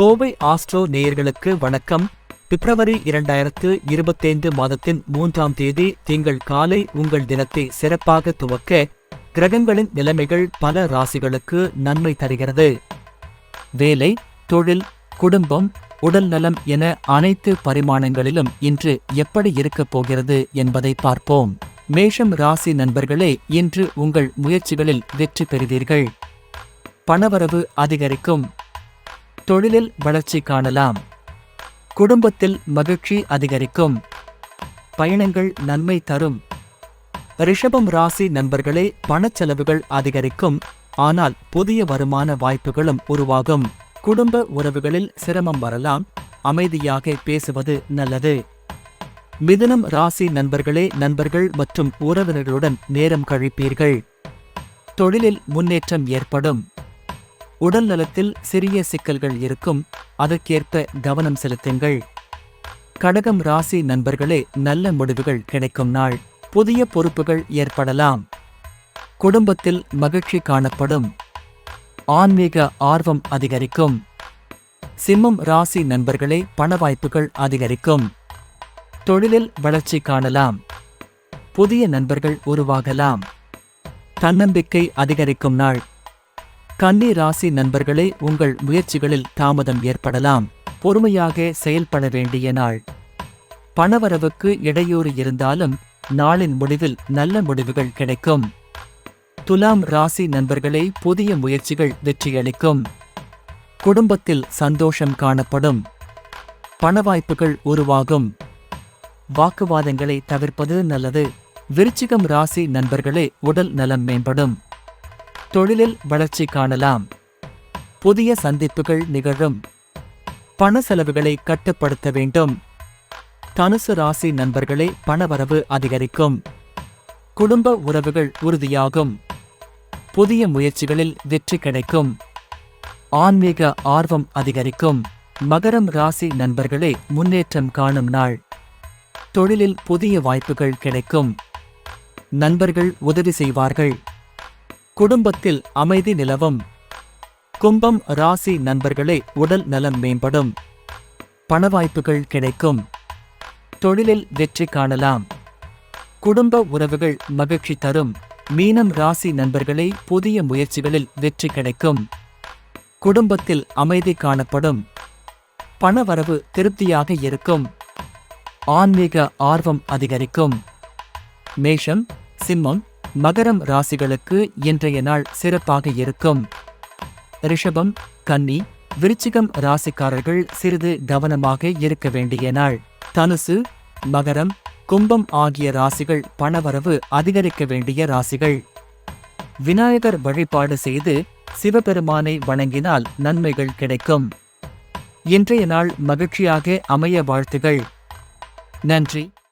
Kovai astro நேயர்களுக்கு வணக்கம். பிப்ரவரி இரண்டாயிரத்து இருபத்தைந்து மாதத்தின் மூன்றாம் தேதி திங்கள் காலை உங்கள் தினத்தை சிறப்பாக துவக்க கிரகங்களின் நிலைமைகள் பல ராசிகளுக்கு நன்மை தருகிறது. வேலை தொழில் குடும்பம் உடல் நலம் என அனைத்து பரிமாணங்களிலும் இன்று எப்படி இருக்கப் போகிறது என்பதை பார்ப்போம். மேஷம் ராசி நண்பர்களே இன்று உங்கள் முயற்சிகளில் வெற்றி பெறுவீர்கள். பணவரவு அதிகரிக்கும். தொழிலில் வளர்ச்சி காணலாம். குடும்பத்தில் மகிழ்ச்சி அதிகரிக்கும். பயணங்கள் நன்மை தரும். ரிஷபம் ராசி நண்பர்களே பணச்செலவுகள் அதிகரிக்கும். ஆனால் புதிய வருமான வாய்ப்புகளும் உருவாகும். குடும்ப உறவுகளில் சிரமம் வரலாம். அமைதியாக பேசுவது நல்லது. மிதுனம் ராசி நண்பர்களே நண்பர்கள் மற்றும் உறவினர்களுடன் நேரம் கழிப்பீர்கள். தொழிலில் முன்னேற்றம் ஏற்படும். உடல் நலத்தில் சிறிய சிக்கல்கள் இருக்கும் அதற்கேற்ப கவனம் செலுத்துங்கள். கடகம் ராசி நண்பர்களே நல்ல முடிவுகள் கிடைக்கும் நாள். புதிய பொறுப்புகள் ஏற்படலாம். குடும்பத்தில் மகிழ்ச்சி காணப்படும். ஆன்மீக ஆர்வம் அதிகரிக்கும். சிம்மம் ராசி நண்பர்களே பண வாய்ப்புகள் அதிகரிக்கும். தொழிலில் வளர்ச்சி காணலாம். புதிய நண்பர்கள் உருவாகலாம். தன்னம்பிக்கை அதிகரிக்கும் நாள். கன்னி ராசி நண்பர்களே உங்கள் முயற்சிகளில் தாமதம் ஏற்படலாம். பொறுமையாக செயல்பட வேண்டிய நாள். பணவரவுக்கு இடையூறு இருந்தாலும் நாளின் முடிவில் நல்ல முடிவுகள் கிடைக்கும். துலாம் ராசி நண்பர்களே புதிய முயற்சிகள் வெற்றியளிக்கும். குடும்பத்தில் சந்தோஷம் காணப்படும். பணவாய்ப்புகள் உருவாகும். வாக்குவாதங்களை தவிர்ப்பது நல்லது. விருச்சிகம் ராசி நண்பர்களே உடல் நலம் மேம்படும். தொழிலில் வளர்ச்சி காணலாம். புதிய சந்திப்புகள் நிகழும். பண செலவுகளை கட்டுப்படுத்த வேண்டும். தனுசு ராசி நண்பர்களே பணவரவு அதிகரிக்கும். குடும்ப உறவுகள் உறுதியாகும். புதிய முயற்சிகளில் வெற்றி கிடைக்கும். ஆன்மீக ஆர்வம் அதிகரிக்கும். மகரம் ராசி நண்பர்களே முன்னேற்றம் காணும் நாள். தொழிலில் புதிய வாய்ப்புகள் கிடைக்கும். நண்பர்கள் உதவி செய்வார்கள். குடும்பத்தில் அமைதி நிலவும். கும்பம் ராசி நண்பர்களே உடல் நலம் மேம்படும். பணவாய்ப்புகள் கிடைக்கும். தொழிலில் வெற்றி காணலாம். குடும்ப உறவுகள் மகிழ்ச்சி தரும். மீனம் ராசி நண்பர்களே புதிய முயற்சிகளில் வெற்றி கிடைக்கும். குடும்பத்தில் அமைதி காணப்படும். பணவரவு திருப்தியாக இருக்கும். ஆன்மீக ஆர்வம் அதிகரிக்கும். மேஷம் சிம்மம் மகரம் ராசிகளுக்கு இன்றைய நாள் சிறப்பாக இருக்கும். ரிஷபம் கன்னி விருச்சிகம் ராசிக்காரர்கள் சிறிது கவனமாக இருக்க வேண்டிய நாள். தனுசு மகரம் கும்பம் ஆகிய ராசிகள் பணவரவு அதிகரிக்க வேண்டிய ராசிகள். விநாயகர் வழிபாடு செய்து சிவபெருமானை வணங்கினால் நன்மைகள் கிடைக்கும். இன்றைய நாள் மகிழ்ச்சியாக அமைய வாழ்த்துகள். நன்றி.